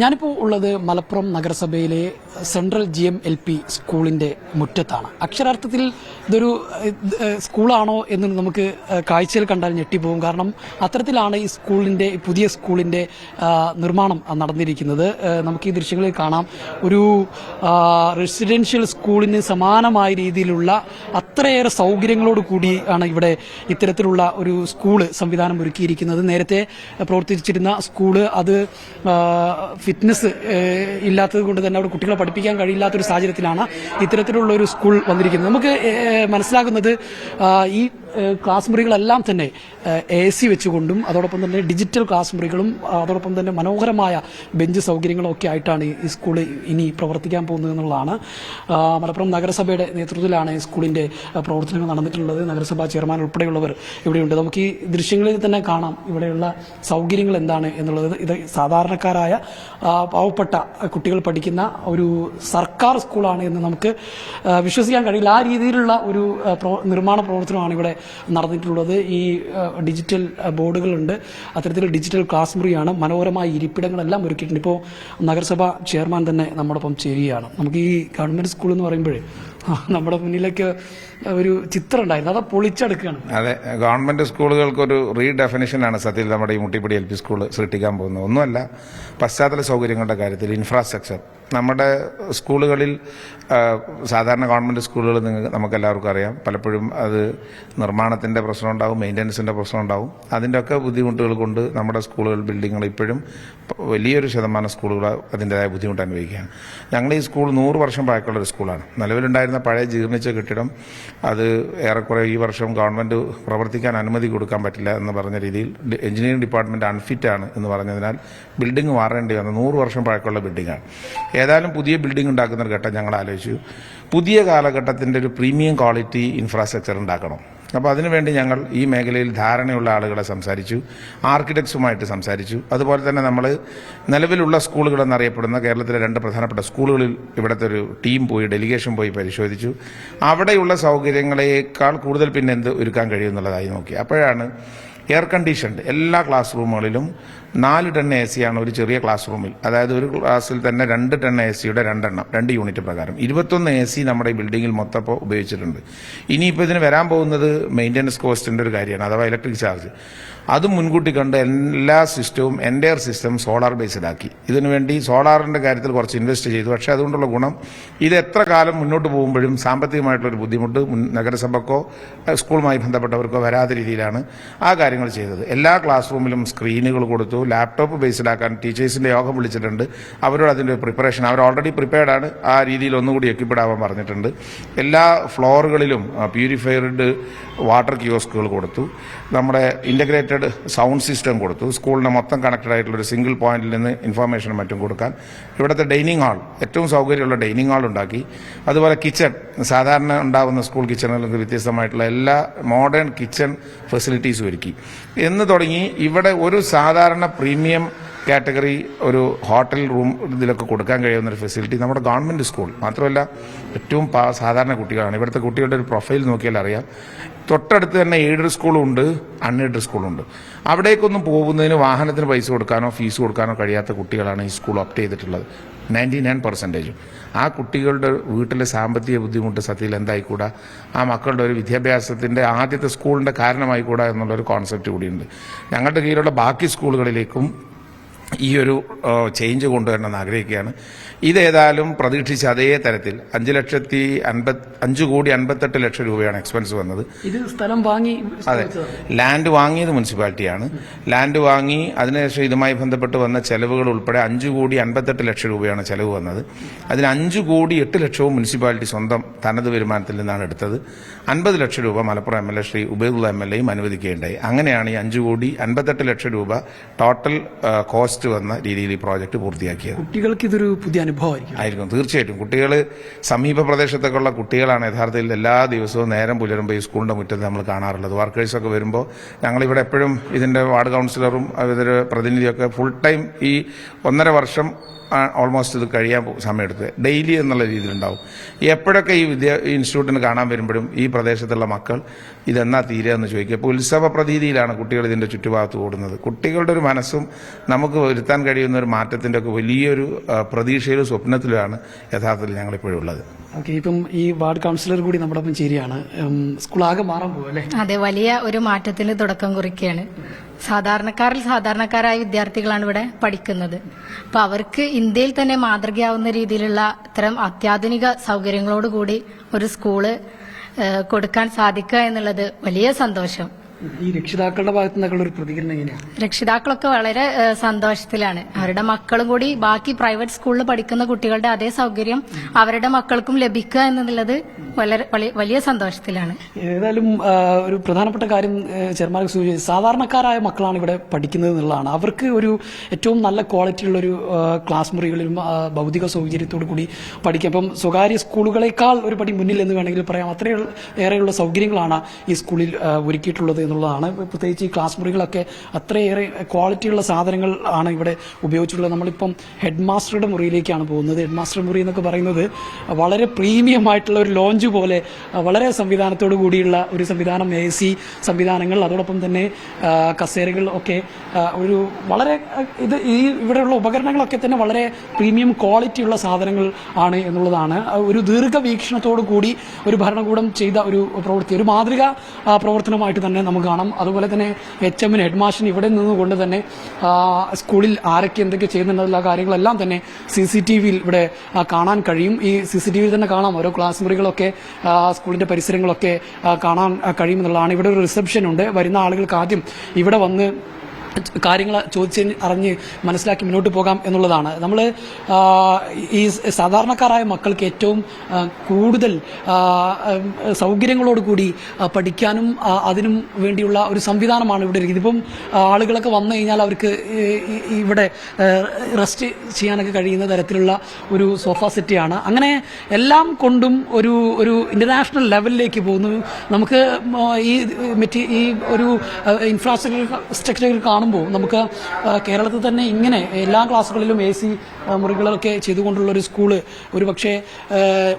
ഞാനിപ്പോൾ ഉള്ളത് മലപ്പുറം നഗരസഭയിലെ central G M L P സ്കൂളിന്റെ മുറ്റത്താണ്. അക്ഷരാർത്ഥത്തിൽ ഇതൊരു സ്കൂളാണോ എന്ന് നമുക്ക് കാഴ്ചയിൽ കണ്ടാൽ ഞെട്ടിപ്പോകും. കാരണം അത്തരത്തിലാണ് ഈ സ്കൂളിന്റെ പുതിയ സ്കൂളിന്റെ നിർമ്മാണം നടന്നിരിക്കുന്നത്. നമുക്ക് ഈ ദൃശ്യങ്ങളിൽ കാണാം. ഒരു റെസിഡൻഷ്യൽ സ്കൂളിന് സമാനമായ രീതിയിലുള്ള അത്രയേറെ സൗകര്യങ്ങളോട് കൂടിയാണ് ഇവിടെ ഇത്തരത്തിലുള്ള ഒരു സ്കൂൾ സംവിധാനം ഒരുക്കിയിരിക്കുന്നത്. നേരത്തെ പ്രവർത്തിച്ചിരുന്ന സ്കൂൾ അത് ഫിറ്റ്നസ് ഇല്ലാത്തത് കൊണ്ട് തന്നെ അവിടെ കുട്ടികളെ പഠിപ്പിക്കാൻ കഴിയില്ലാത്തൊരു സാഹചര്യത്തിലാണ് ഇത്തരത്തിലുള്ള ഒരു സ്കൂൾ വന്നിരിക്കുന്നത്. നമുക്ക് മനസ്സിലാക്കുന്നത് ഈ ക്ലാസ് മുറികളെല്ലാം തന്നെ എ സി വെച്ചുകൊണ്ടും അതോടൊപ്പം തന്നെ ഡിജിറ്റൽ ക്ലാസ് മുറികളും അതോടൊപ്പം തന്നെ മനോഹരമായ ബെഞ്ച് സൗകര്യങ്ങളും ഒക്കെ ആയിട്ടാണ് ഈ- സ്കൂൾ ഇനി പ്രവർത്തിക്കാൻ പോകുന്നത് എന്നുള്ളതാണ്. മലപ്പുറം നഗരസഭയുടെ നേതൃത്വത്തിലാണ് ഈ സ്കൂളിന്റെ പ്രവർത്തനങ്ങൾ നടന്നിട്ടുള്ളത്. നഗരസഭാ ചെയർമാൻ ഉൾപ്പെടെയുള്ളവർ ഇവിടെയുണ്ട്. നമുക്ക് ഈ ദൃശ്യങ്ങളിൽ തന്നെ കാണാം ഇവിടെയുള്ള സൗകര്യങ്ങൾ എന്താണ് എന്നുള്ളത്. ഇത് സാധാരണക്കാരായ പാവപ്പെട്ട കുട്ടികൾ പഠിക്കുന്ന ഒരു സർക്കാർ സ്കൂളാണ് എന്ന് നമുക്ക് വിശ്വസിക്കാൻ കഴിയില്ല. ആ രീതിയിലുള്ള ഒരു നിർമ്മാണ പ്രവർത്തനമാണ് ഇവിടെ നടന്നിട്ടുള്ളത്. ഈ ഡിജിറ്റൽ ബോർഡുകളുണ്ട്. അത്തരത്തിൽ ഡിജിറ്റൽ ക്ലാസ് മുറിയാണ് മനോഹരമായ ഇരിപ്പിടങ്ങളെല്ലാം ഒരുക്കിയിട്ടുണ്ട്. ഇപ്പോൾ നഗരസഭ ചെയർമാൻ തന്നെ നമ്മോടൊപ്പം ചേരുകയാണ്. നമുക്ക് ഈ ഗവൺമെന്റ് സ്കൂൾ എന്ന് പറയുമ്പോഴേ നമ്മുടെ മുന്നിലേക്ക് ഒരു ചിത്രം ഉണ്ടായിരുന്നു. അത് പൊളിച്ചെടുക്കുകയാണ്. അതെ ഗവൺമെന്റ് സ്കൂളുകൾക്ക് സ്കൂളുകൾക്കൊരു റീഡെഫിനിഷനാണ് സത്യത്തിൽ നമ്മുടെ ഈ മുട്ടിപ്പടി എൽ പി സ്കൂൾ സൃഷ്ടിക്കാൻ പോകുന്നത്. ഒന്നുമല്ല പശ്ചാത്തല സൗകര്യങ്ങളുടെ കാര്യത്തിൽ ഇൻഫ്രാസ്ട്രക്ചർ നമ്മുടെ സ്കൂളുകളിൽ സാധാരണ ഗവൺമെന്റ് സ്കൂളുകൾ നിങ്ങൾക്ക് നമുക്കെല്ലാവർക്കും അറിയാം. പലപ്പോഴും അത് നിർമ്മാണത്തിന്റെ പ്രശ്നം ഉണ്ടാവും മെയിന്റനൻസിന്റെ പ്രശ്നം ഉണ്ടാവും. അതിന്റെയൊക്കെ ബുദ്ധിമുട്ടുകൾ കൊണ്ട് നമ്മുടെ സ്കൂളുകൾ ബിൽഡിങ്ങുകൾ ഇപ്പോഴും വലിയൊരു ശതമാനം സ്കൂളുകൾ അതിന്റെതായ ബുദ്ധിമുട്ട് അനുഭവിക്കുകയാണ്. ഞങ്ങൾ ഈ സ്കൂൾ നൂറ് വർഷം പഴക്കമുള്ള ഒരു സ്കൂളാണ്. നിലവിലുണ്ടായിരുന്ന പഴയ ജീർണിച്ച കെട്ടിടം അത് ഏറെക്കുറെ ഈ വർഷം ഗവൺമെന്റ് പ്രവർത്തിക്കാൻ അനുമതി കൊടുക്കാൻ പറ്റില്ല എന്ന് പറഞ്ഞ രീതിയിൽ എഞ്ചിനീയറിംഗ് ഡിപ്പാർട്ട്മെന്റ് അൺഫിറ്റ് ആണ് എന്ന് പറഞ്ഞതിനാൽ ബിൽഡിംഗ് മാറേണ്ടി വന്നു. നൂറ് വർഷം പഴക്കമുള്ള ബിൽഡിംഗാണ് ഏതായാലും പുതിയ ബിൽഡിംഗ് ഉണ്ടാക്കുന്ന ഘട്ടം ഞങ്ങൾ ആലോചിച്ചു. പുതിയ കാലഘട്ടത്തിന്റെ ഒരു പ്രീമിയം ക്വാളിറ്റി ഇൻഫ്രാസ്ട്രക്ചർ ഉണ്ടാക്കണം. അപ്പോൾ അതിനുവേണ്ടി ഞങ്ങൾ ഈ മേഖലയിൽ ധാരണയുള്ള ആളുകളെ സംസാരിച്ചു ആർക്കിടെക്ട്സുമായിട്ട് സംസാരിച്ചു. അതുപോലെ തന്നെ നമ്മൾ നിലവിലുള്ള സ്കൂളുകൾ എന്നറിയപ്പെടുന്ന കേരളത്തിലെ രണ്ട് പ്രധാനപ്പെട്ട സ്കൂളുകളിൽ ഇവിടുത്തെ ഒരു ടീം പോയി ഡെലിഗേഷൻ പോയി പരിശോധിച്ചു. അവിടെയുള്ള സൗകര്യങ്ങളേക്കാൾ കൂടുതൽ പിന്നെ എന്ത് ഒരുക്കാൻ കഴിയുമെന്നുള്ളതായി നോക്കി. അപ്പോഴാണ് എയർ കണ്ടീഷൻഡ്. എല്ലാ ക്ലാസ് റൂമുകളിലും നാല് ടൺ എ സിയാണ് ഒരു ചെറിയ ക്ലാസ് റൂമിൽ. അതായത് ഒരു ക്ലാസ്സിൽ തന്നെ രണ്ട് ടൺ എ സിയുടെ രണ്ടെണ്ണം രണ്ട് യൂണിറ്റ് പ്രകാരം. ഇരുപത്തൊന്ന് എ സി നമ്മുടെ ഈ ബിൽഡിങ്ങിൽ മൊത്തം ഇപ്പോൾ ഉപയോഗിച്ചിട്ടുണ്ട്. ഇനിയിപ്പോൾ ഇതിന് വരാൻ പോകുന്നത് മെയിന്റനൻസ് കോസ്റ്റിന്റെ ഒരു കാര്യമാണ് അഥവാ ഇലക്ട്രിക് ചാർജ് അതും മുൻകൂട്ടി കണ്ട് എല്ലാ സിസ്റ്റവും എന്റയർ സിസ്റ്റം സോളാർ ബേസ്ഡ് ആക്കി. ഇതിനുവേണ്ടി സോളാറിന്റെ കാര്യത്തിൽ കുറച്ച് ഇൻവെസ്റ്റ് ചെയ്തു. പക്ഷേ അതുകൊണ്ടുള്ള ഗുണം ഇത് എത്ര കാലം മുന്നോട്ട് പോകുമ്പോഴും സാമ്പത്തികമായിട്ടുള്ളൊരു ബുദ്ധിമുട്ട് നഗരസഭക്കോ സ്കൂളുമായി ബന്ധപ്പെട്ടവർക്കോ വരാത്ത രീതിയിലാണ് ആ കാര്യങ്ങൾ ചെയ്തത്. എല്ലാ ക്ലാസ് റൂമിലും സ്ക്രീനുകൾ കൊടുത്തു ലാപ്ടോപ്പ് ബേസ്ഡ് ആക്കാൻ ടീച്ചേഴ്സിന്റെ യോഗം വിളിച്ചിട്ടുണ്ട്. അവരോട് അതിന്റെ പ്രിപ്പറേഷൻ അവർ ഓൾറെഡി പ്രിപ്പയർഡ് ആണ്. ആ രീതിയിൽ ഒന്നുകൂടി എക്യുപ്പിഡാവാൻ പറഞ്ഞിട്ടുണ്ട്. എല്ലാ ഫ്ലോറുകളിലും പ്യൂരിഫൈഡ് വാട്ടർ കിയോസ്കുകൾ കൊടുത്തു. നമ്മുടെ ഇന്റഗ്രേറ്റഡ് സൗണ്ട് സിസ്റ്റം കൊടുത്തു. സ്കൂളിന് മൊത്തം കണക്റ്റഡ് ആയിട്ടുള്ള ഒരു സിംഗിൾ പോയിന്റിൽ നിന്ന് ഇൻഫർമേഷൻ മറ്റും കൊടുക്കാൻ. ഇവിടുത്തെ ഡൈനിങ് ഹാൾ ഏറ്റവും സൗകര്യമുള്ള ഡൈനിങ് ഹാൾ ഉണ്ടാക്കി. അതുപോലെ കിച്ചൺ സാധാരണ ഉണ്ടാകുന്ന സ്കൂൾ കിച്ചണുകൾക്ക് വ്യത്യസ്തമായിട്ടുള്ള എല്ലാ മോഡേൺ കിച്ചൺ ഫെസിലിറ്റീസും ഒരുക്കി. എന്ന് തുടങ്ങി ഇവിടെ ഒരു സാധാരണ പ്രീമിയം കാറ്റഗറി ഒരു ഹോട്ടൽ റൂം ഇതിലൊക്കെ കൊടുക്കാൻ കഴിയുന്ന ഒരു ഫെസിലിറ്റി നമ്മുടെ ഗവൺമെന്റ് സ്കൂൾ മാത്രമല്ല ഏറ്റവും സാധാരണ കുട്ടികളാണ്. ഇവിടുത്തെ കുട്ടികളുടെ ഒരു പ്രൊഫൈൽ നോക്കിയാൽ അറിയാം. തൊട്ടടുത്ത് തന്നെ എയ്ഡഡ് സ്കൂളും ഉണ്ട് അൺഎയ്ഡഡ് സ്കൂളും ഉണ്ട്. അവിടേക്കൊന്നും പോകുന്നതിന് വാഹനത്തിന് പൈസ കൊടുക്കാനോ ഫീസ് കൊടുക്കാനോ കഴിയാത്ത കുട്ടികളാണ് ഈ സ്കൂൾ ഓപ്റ്റ് ചെയ്തിട്ടുള്ളത്. നയന്റി നയൻ പെർസെന്റേജും ആ കുട്ടികളുടെ വീട്ടിലെ സാമ്പത്തിക ബുദ്ധിമുട്ട് സത്യത്തിൽ എന്തായിക്കൂടാ? ആ മക്കളുടെ ഒരു വിദ്യാഭ്യാസത്തിന്റെ ആദ്യത്തെ സ്കൂളിന്റെ കാരണമായിക്കൂടാ എന്നുള്ളൊരു കോൺസെപ്റ്റ് കൂടിയുണ്ട്. ഞങ്ങളുടെ കീഴിലുള്ള ബാക്കി സ്കൂളുകളിലേക്കും ഈ ഒരു ചേഞ്ച് കൊണ്ടുവരണമെന്ന് ആഗ്രഹിക്കുകയാണ്. ഇതേതായാലും പ്രതീക്ഷിച്ച അതേ തരത്തിൽ അഞ്ച് ലക്ഷത്തി അൻപത് അഞ്ച് കോടി അൻപത്തെട്ട് ലക്ഷം രൂപയാണ് എക്സ്പെൻസ് വന്നത്. ഇത് സ്ഥലം വാങ്ങി അതെ. ലാൻഡ് വാങ്ങിയത് മുനിസിപ്പാലിറ്റിയാണ്. ലാൻഡ് വാങ്ങി അതിനുശേഷം ഇതുമായി ബന്ധപ്പെട്ട് വന്ന ചെലവുകൾ ഉൾപ്പെടെ അഞ്ച് കോടി അൻപത്തെട്ട് ലക്ഷം രൂപയാണ് ചെലവ് വന്നത്. അതിൽ അഞ്ച് കോടി എട്ട് ലക്ഷവും മുനിസിപ്പാലിറ്റി സ്വന്തം തനത് വരുമാനത്തിൽ നിന്നാണ് എടുത്തത്. അൻപത് ലക്ഷം രൂപ Malappuram M L A Shri Ubaidulla M L എയും അനുവദിക്കുകയുണ്ടായി. അങ്ങനെയാണ് ഈ അഞ്ച് കോടി അൻപത്തെട്ട് ലക്ഷം രൂപ ടോട്ടൽ കോസ്റ്റ് വന്ന രീതിയിൽ ഈ പ്രോജക്റ്റ് പൂർത്തിയാക്കിയത്. കുട്ടികൾക്ക് ഇതൊരു പുതിയ അനുഭവമായിരിക്കും. ആയിരിക്കും തീർച്ചയായിട്ടും. കുട്ടികൾ സമീപ പ്രദേശത്തൊക്കെയുള്ള കുട്ടികളാണ് യഥാർത്ഥത്തിൽ എല്ലാ ദിവസവും നേരം പുലരുമ്പോൾ ഈ സ്കൂളിന്റെ മുറ്റത്ത് നമ്മൾ കാണാറുള്ളത്. വർക്കേഴ്സൊക്കെ വരുമ്പോൾ ഞങ്ങളിവിടെ എപ്പോഴും ഇതിന്റെ വാർഡ് കൗൺസിലറും ഇതൊരു പ്രതിനിധിയൊക്കെ ഫുൾ ടൈം ഈ ഒന്നര വർഷം ഓൾമോസ്റ്റ് ഇത് കഴിയാൻ സമയമെടുത്ത് ഡെയിലി എന്നുള്ള രീതിയിലുണ്ടാവും. എപ്പോഴൊക്കെ ഈ വിദ്യ ഇൻസ്റ്റിറ്റ്യൂട്ടിന് കാണാൻ വരുമ്പോഴും ഈ പ്രദേശത്തുള്ള മക്കൾ ഇതെന്നാ തീരുക എന്ന് ചോദിക്കുക. അപ്പോൾ ഉത്സവ പ്രതീതിയിലാണ് കുട്ടികൾ ഇതിന്റെ ചുറ്റുഭാഗത്ത് ഓടുന്നത്. കുട്ടികളുടെ ഒരു മനസ്സും നമുക്ക് വരുത്താൻ കഴിയുന്ന ഒരു മാറ്റത്തിന്റെ ഒക്കെ വലിയൊരു പ്രതീക്ഷയിലും സ്വപ്നത്തിലുമാണ് യഥാർത്ഥത്തിൽ ഞങ്ങളിപ്പോഴും ഉള്ളത്. ഓക്കെ ഇപ്പം ഈ വാർഡ് കൗൺസിലർ കൂടി നമ്മുടെ ഒപ്പം ചേരുകയാണ്. സ്കൂൾ ആകെ മാറാൻ പോകും അല്ലേ? അതെ വലിയ ഒരു മാറ്റത്തിന് തുടക്കം കുറിക്കുകയാണ്. സാധാരണക്കാരിൽ സാധാരണക്കാരായ വിദ്യാർത്ഥികളാണ് ഇവിടെ പഠിക്കുന്നത്. അപ്പൊ അവർക്ക് ഇന്ത്യയിൽ തന്നെ മാതൃകയാവുന്ന രീതിയിലുള്ള ഇത്തരം അത്യാധുനിക സൗകര്യങ്ങളോടുകൂടി ഒരു സ്കൂൾ കൊടുക്കാൻ സാധിക്കുക എന്നുള്ളത് വലിയ സന്തോഷം. ഈ രക്ഷിതാക്കളുടെ ഭാഗത്തു നിന്നൊക്കെയുള്ള ഒരു പ്രതികരണം എങ്ങനെയാണ്? രക്ഷിതാക്കളൊക്കെ വളരെ സന്തോഷത്തിലാണ്. അവരുടെ മക്കളും കൂടി ബാക്കി പ്രൈവറ്റ് സ്കൂളിൽ പഠിക്കുന്ന കുട്ടികളുടെ അതേ സൗകര്യം അവരുടെ മക്കൾക്കും ലഭിക്കുക എന്നുള്ളത് വളരെ വലിയ- സന്തോഷത്തിലാണ്. ഏതായാലും ഒരു പ്രധാനപ്പെട്ട കാര്യം ചെയർമാൻ സൂചിപ്പിച്ചു സാധാരണക്കാരായ മക്കളാണ് ഇവിടെ പഠിക്കുന്നത് എന്നുള്ളതാണ്. അവർക്ക് ഒരു ഏറ്റവും നല്ല ക്വാളിറ്റിയുള്ള ഒരു ക്ലാസ് മുറികളിലും ഭൗതിക സൗകര്യത്തോടു കൂടി പഠിക്കാം അപ്പം സ്വകാര്യ സ്കൂളുകളെക്കാൾ ഒരു പടി മുന്നിൽ എന്ന് വേണമെങ്കിൽ പറയാം. അത്രയുള്ള ഏറെയുള്ള സൗകര്യങ്ങളാണ് ഈ സ്കൂളിൽ ഒരുക്കിയിട്ടുള്ളത് എന്നുള്ളതാണ്. പ്രത്യേകിച്ച് ഈ ക്ലാസ് മുറികളൊക്കെ അത്രയേറെ ക്വാളിറ്റിയുള്ള സാധനങ്ങൾ ആണ് ഇവിടെ ഉപയോഗിച്ചിട്ടുള്ളത്. നമ്മളിപ്പം ഹെഡ് മാസ്റ്ററുടെ മുറിയിലേക്കാണ് പോകുന്നത്. ഹെഡ് മാസ്റ്റർ മുറി എന്നൊക്കെ പറയുന്നത് വളരെ പ്രീമിയം ആയിട്ടുള്ള ഒരു ലോഞ്ച് പോലെ വളരെ സംവിധാനത്തോടു കൂടിയുള്ള ഒരു സംവിധാനം എ സി സംവിധാനങ്ങൾ അതോടൊപ്പം തന്നെ കസേരകൾ ഒക്കെ ഒരു വളരെ ഇത് ഈ ഇവിടെയുള്ള ഉപകരണങ്ങളൊക്കെ തന്നെ വളരെ പ്രീമിയം ക്വാളിറ്റിയുള്ള സാധനങ്ങൾ ആണ് എന്നുള്ളതാണ്. ഒരു ദീർഘവീക്ഷണത്തോടു കൂടി ഒരു ഭരണകൂടം ചെയ്ത ഒരു പ്രവൃത്തി ഒരു മാതൃക പ്രവർത്തനമായിട്ട് തന്നെ നമുക്ക് കാണാം. അതുപോലെ തന്നെ എച്ച് എമ്മിന് ഹെഡ് മാഷിന് ഇവിടെ നിന്നുകൊണ്ട് തന്നെ സ്കൂളിൽ ആരൊക്കെ എന്തൊക്കെ ചെയ്യുന്നുണ്ടെന്നുള്ള കാര്യങ്ങളെല്ലാം തന്നെ സി സി ടി വിയിൽ ഇവിടെ കാണാൻ കഴിയും. ഈ സി സി ടി വിയിൽ തന്നെ കാണാം. ഓരോ ക്ലാസ് മുറികളൊക്കെ സ്കൂളിന്റെ പരിസരങ്ങളൊക്കെ കാണാൻ കഴിയുമെന്നുള്ളതാണ് ഇവിടെ ഒരു റിസപ്ഷൻ ഉണ്ട്. വരുന്ന ആളുകൾക്ക് ആദ്യം ഇവിടെ വന്ന് കാര്യങ്ങൾ ചോദിച്ച് അറിഞ്ഞ് മനസ്സിലാക്കി മുന്നോട്ട് പോകാം എന്നുള്ളതാണ്. നമ്മൾ ഈ സാധാരണക്കാരായ മക്കൾക്ക് ഏറ്റവും കൂടുതൽ സൗകര്യങ്ങളോടുകൂടി സൗകര്യങ്ങളോട് കൂടി പഠിക്കാനും അതിനും വേണ്ടിയുള്ള ഒരു സംവിധാനമാണ് ഇവിടെ ഇതിപ്പം ആളുകളൊക്കെ വന്നു കഴിഞ്ഞാൽ അവർക്ക് ഇവിടെ റെസ്റ്റ് ചെയ്യാനൊക്കെ കഴിയുന്ന തരത്തിലുള്ള ഒരു സോഫ സെറ്റിയാണ്. അങ്ങനെ എല്ലാം കൊണ്ടും ഒരു ഒരു ഇന്റർനാഷണൽ ലെവലിലേക്ക് പോകുന്നു. നമുക്ക് ഈ മെറ്റീ ഈ ഒരു ഇൻഫ്രാസ്ട്രക്ചർ സ്ട്രക്ചർ കാണുമ്പോൾ നമുക്ക് കേരളത്തിൽ തന്നെ ഇങ്ങനെ എല്ലാ ക്ലാസ്സുകളിലും എ സി മുറികളൊക്കെ ചെയ്തുകൊണ്ടുള്ള ഒരു സ്കൂൾ ഒരു പക്ഷേ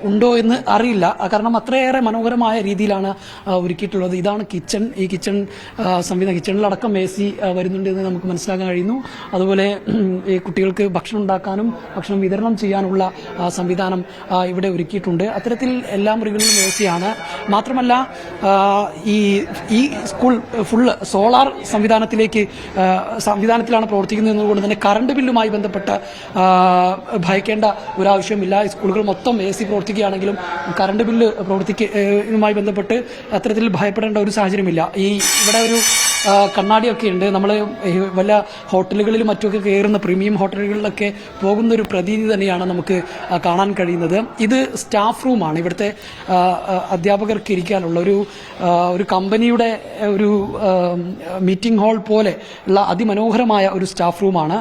ഉണ്ടോ എന്ന് അറിയില്ല. കാരണം അത്രയേറെ മനോഹരമായ രീതിയിലാണ് ഒരുക്കിയിട്ടുള്ളത്. ഇതാണ് കിച്ചൺ. ഈ കിച്ചൺ സംവിധാനം കിച്ചണിലടക്കം എ സി വരുന്നുണ്ട് എന്ന് നമുക്ക് മനസ്സിലാക്കാൻ കഴിയുന്നു. അതുപോലെ ഈ കുട്ടികൾക്ക് ഭക്ഷണം ഉണ്ടാക്കാനും ഭക്ഷണം വിതരണം ചെയ്യാനുള്ള സംവിധാനം ഇവിടെ ഒരുക്കിയിട്ടുണ്ട്. അത്തരത്തിൽ എല്ലാ മുറികളിലും എ സിയാണ് മാത്രമല്ല ഈ ഈ സ്കൂൾ ഫുള്ള് സോളാർ സംവിധാനത്തിലേക്ക് സംവിധാനത്തിലാണ് പ്രവർത്തിക്കുന്നത് എന്നതുകൊണ്ട് തന്നെ കറണ്ട് ബില്ലുമായി ബന്ധപ്പെട്ട ഭയക്കേണ്ട ഒരാവശ്യമില്ല. സ്കൂളുകൾ മൊത്തം എ സി പ്രവർത്തിക്കുകയാണെങ്കിലും കറണ്ട് ബില്ല് പ്രവർത്തിക്കുമായി ബന്ധപ്പെട്ട് അത്തരത്തിൽ ഭയപ്പെടേണ്ട ഒരു സാഹചര്യമില്ല. ഈ ഇവിടെ ഒരു കണ്ണാടിയൊക്കെ ഉണ്ട്. നമ്മൾ വല്ല ഹോട്ടലുകളിൽ മറ്റുമൊക്കെ കയറുന്ന പ്രീമിയം ഹോട്ടലുകളിലൊക്കെ പോകുന്ന ഒരു പ്രതീതി തന്നെയാണ് നമുക്ക് കാണാൻ കഴിയുന്നത്. ഇത് സ്റ്റാഫ് റൂമാണ്. ഇവിടുത്തെ അധ്യാപകർക്ക് ഇരിക്കാനുള്ള ഒരു ഒരു കമ്പനിയുടെ ഒരു മീറ്റിംഗ് ഹാൾ പോലെ ഉള്ള അതിമനോഹരമായ ഒരു സ്റ്റാഫ് റൂമാണ്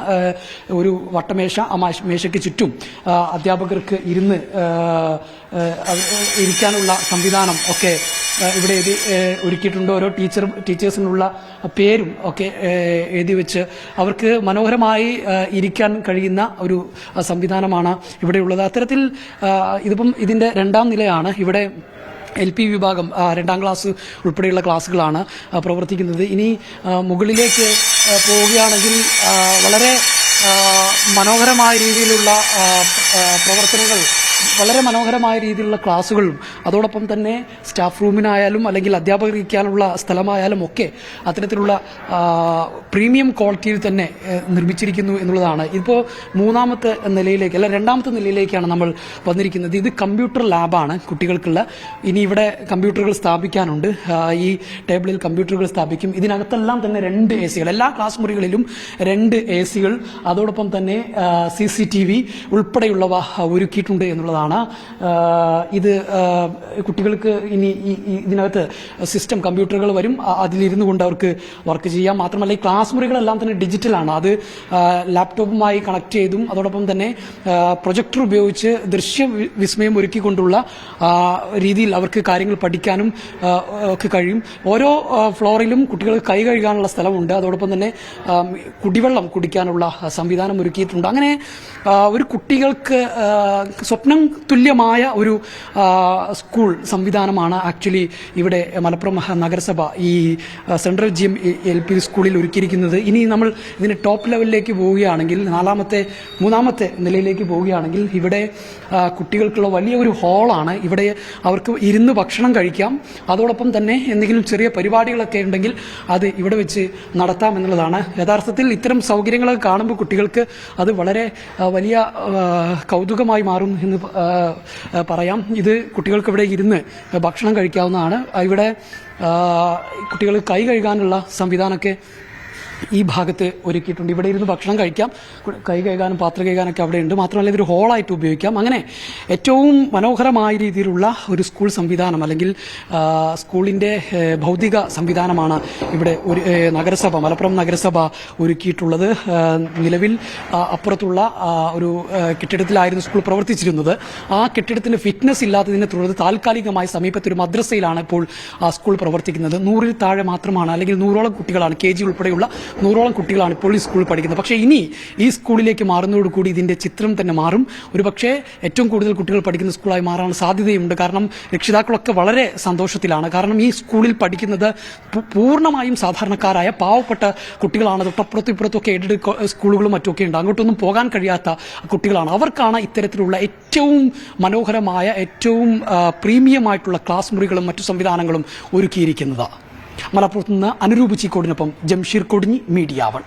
ഒരു വട്ടമേശ ആ മാശ- മേശയ്ക്ക് ചുറ്റും അധ്യാപകർക്ക് ഇരുന്ന് ഇരിക്കാനുള്ള സംവിധാനം ഒക്കെ ഇവിടെ എഴുതി ഒരുക്കിയിട്ടുണ്ട്. ഓരോ ടീച്ചർ ടീച്ചേഴ്സിനുള്ള പേരും ഒക്കെ എഴുതി വെച്ച് അവർക്ക് മനോഹരമായി ഇരിക്കാൻ കഴിയുന്ന ഒരു സംവിധാനമാണ് ഇവിടെയുള്ളത്. അത്തരത്തിൽ ഇതിപ്പം ഇതിന്റെ രണ്ടാം നിലയാണ്. ഇവിടെ എൽ പി വിഭാഗം രണ്ടാം ക്ലാസ് ഉൾപ്പെടെയുള്ള ക്ലാസ്സുകളാണ് പ്രവർത്തിക്കുന്നത്. ഇനി മുകളിലേക്ക് പോവുകയാണെങ്കിൽ വളരെ മനോഹരമായ രീതിയിലുള്ള പ്രവർത്തനങ്ങൾ വളരെ മനോഹരമായ രീതിയിലുള്ള ക്ലാസ്സുകളും അതോടൊപ്പം തന്നെ സ്റ്റാഫ് റൂമിനായാലും അല്ലെങ്കിൽ അധ്യാപകർക്കാനുള്ള സ്ഥലമായാലും ഒക്കെ അത്തരത്തിലുള്ള പ്രീമിയം ക്വാളിറ്റിയിൽ തന്നെ നിർമ്മിച്ചിരിക്കുന്നു എന്നുള്ളതാണ്. ഇപ്പോൾ മൂന്നാമത്തെ നിലയിലേക്ക് അല്ല രണ്ടാമത്തെ നിലയിലേക്കാണ് നമ്മൾ വന്നിരിക്കുന്നത്. ഇത് കമ്പ്യൂട്ടർ ലാബാണ് കുട്ടികൾക്കുള്ള. ഇനി ഇവിടെ കമ്പ്യൂട്ടറുകൾ സ്ഥാപിക്കാനുണ്ട്. ഈ ടേബിളിൽ കമ്പ്യൂട്ടറുകൾ സ്ഥാപിക്കും. ഇതിനകത്തെല്ലാം തന്നെ രണ്ട് എ സികൾ എല്ലാ ക്ലാസ് മുറികളിലും രണ്ട് എ സികൾ അതോടൊപ്പം തന്നെ സി സി ടി വി ഉൾപ്പെടെയുള്ളവ ഒരുക്കിയിട്ടുണ്ട് എന്നുള്ളതാണ്. ഇത് കുട്ടികൾക്ക് ഇനി ഇതിനകത്ത് സിസ്റ്റം കമ്പ്യൂട്ടറുകൾ വരും. അതിലിരുന്നു കൊണ്ട് അവർക്ക് വർക്ക് ചെയ്യാം. മാത്രമല്ല ഈ ക്ലാസ് മുറികളെല്ലാം തന്നെ ഡിജിറ്റലാണ് അത് ലാപ്ടോപ്പുമായി കണക്ട് ചെയ്തും അതോടൊപ്പം തന്നെ പ്രൊജക്ടർ ഉപയോഗിച്ച് ദൃശ്യ വിസ്മയം ഒരുക്കിക്കൊണ്ടുള്ള രീതിയിൽ അവർക്ക് കാര്യങ്ങൾ പഠിക്കാനും ഒക്കെ കഴിയും. ഓരോ ഫ്ലോറിലും കുട്ടികൾക്ക് കൈ കഴുകാനുള്ള സ്ഥലമുണ്ട്. അതോടൊപ്പം തന്നെ കുടിവെള്ളം കുടിക്കാനുള്ള സംവിധാനം ഒരുക്കിയിട്ടുണ്ട്. അങ്ങനെ ഒരു കുട്ടികൾക്ക് സ്വപ്നം തുല്യമായ ഒരു സ്കൂൾ സംവിധാനമാണ് ആക്ച്വലി ഇവിടെ മലപ്പുറം നഗരസഭ ഈ central G M L P സ്കൂളിൽ ഒരുക്കിയിരിക്കുന്നത്. ഇനി നമ്മൾ ഇതിന് ടോപ്പ് ലെവലിലേക്ക് പോവുകയാണെങ്കിൽ നാലാമത്തെ മൂന്നാമത്തെ നിലയിലേക്ക് പോവുകയാണെങ്കിൽ ഇവിടെ കുട്ടികൾക്കുള്ള വലിയൊരു ഹാളാണ് ഇവിടെ അവർക്ക് ഇരുന്ന് ഭക്ഷണം കഴിക്കാം. അതോടൊപ്പം തന്നെ എന്തെങ്കിലും ചെറിയ പരിപാടികളൊക്കെ ഉണ്ടെങ്കിൽ അത് ഇവിടെ വെച്ച് നടത്താം എന്നുള്ളതാണ്. യഥാർത്ഥത്തിൽ ഇത്തരം സൗകര്യങ്ങളൊക്കെ കാണുമ്പോൾ കുട്ടികൾക്ക് അത് വളരെ വലിയ കൗതുകമായി മാറും എന്ന് പറയാം. ഇത് കുട്ടികൾക്ക് ഇവിടെ ഇരുന്ന് ഭക്ഷണം കഴിക്കാവുന്നതാണ്. ഇവിടെ കുട്ടികൾ കൈ കഴുകാനുള്ള സംവിധാനമൊക്കെ ഈ ഭാഗത്ത് ഒരുക്കിയിട്ടുണ്ട്. ഇവിടെ ഇരുന്ന് ഭക്ഷണം കഴിക്കാം. കു- കഴുകാനും പാത്രം കഴുകാനൊക്കെ അവിടെ ഉണ്ട്. മാത്രമല്ല ഇതൊരു ഹോളായിട്ട് ഉപയോഗിക്കാം. അങ്ങനെ ഏറ്റവും മനോഹരമായ രീതിയിലുള്ള ഒരു സ്കൂൾ സംവിധാനം അല്ലെങ്കിൽ സ്കൂളിന്റെ ഭൗതിക സംവിധാനമാണ് ഇവിടെ ഒരു നഗരസഭ മലപ്പുറം നഗരസഭ ഒരുക്കിയിട്ടുള്ളത്. നിലവിൽ അപ്പുറത്തുള്ള ഒരു കെട്ടിടത്തിലായിരുന്നു സ്കൂൾ പ്രവർത്തിച്ചിരുന്നത്. ആ കെട്ടിടത്തിന് ഫിറ്റ്നസ് ഇല്ലാത്തതിനെ തുടർന്ന് താൽക്കാലികമായി സമീപത്ത് ഒരു മദ്രസയിലാണ് ഇപ്പോൾ ആ സ്കൂൾ പ്രവർത്തിക്കുന്നത്. നൂറിൽ താഴെ മാത്രമാണ് അല്ലെങ്കിൽ നൂറോളം കുട്ടികളാണ് കെ ജി ഉൾപ്പെടെയുള്ള നൂറോളം കുട്ടികളാണ് ഇപ്പോൾ ഈ സ്കൂളിൽ പഠിക്കുന്നത്. പക്ഷേ ഇനി ഈ സ്കൂളിലേക്ക് മാറുന്നതോടുകൂടി ഇതിന്റെ ചിത്രം തന്നെ മാറും. ഒരു പക്ഷേ ഏറ്റവും കൂടുതൽ കുട്ടികൾ പഠിക്കുന്ന സ്കൂളായി മാറാൻ സാധ്യതയുണ്ട്. കാരണം രക്ഷിതാക്കളൊക്കെ വളരെ സന്തോഷത്തിലാണ്. കാരണം ഈ സ്കൂളിൽ പഠിക്കുന്നത് പൂർണമായും സാധാരണക്കാരായ പാവപ്പെട്ട കുട്ടികളാണ്. തൊട്ടപ്പുറത്തും ഇപ്പുറത്തൊക്കെ എയ്ഡഡ് സ്കൂളുകളും മറ്റുമൊക്കെ ഉണ്ട്. അങ്ങോട്ടൊന്നും പോകാൻ കഴിയാത്ത കുട്ടികളാണ്. അവർക്കാണ് ഇത്തരത്തിലുള്ള ഏറ്റവും മനോഹരമായ ഏറ്റവും പ്രീമിയമായിട്ടുള്ള ക്ലാസ് മുറികളും മറ്റു സംവിധാനങ്ങളും ഒരുക്കിയിരിക്കുന്നത്. മലപ്പുറത്ത് നിന്ന് അനുരൂപ് ചീക്കോടിനൊപ്പം ജംഷീർ കൊടിഞ്ഞി മീഡിയ വൺ.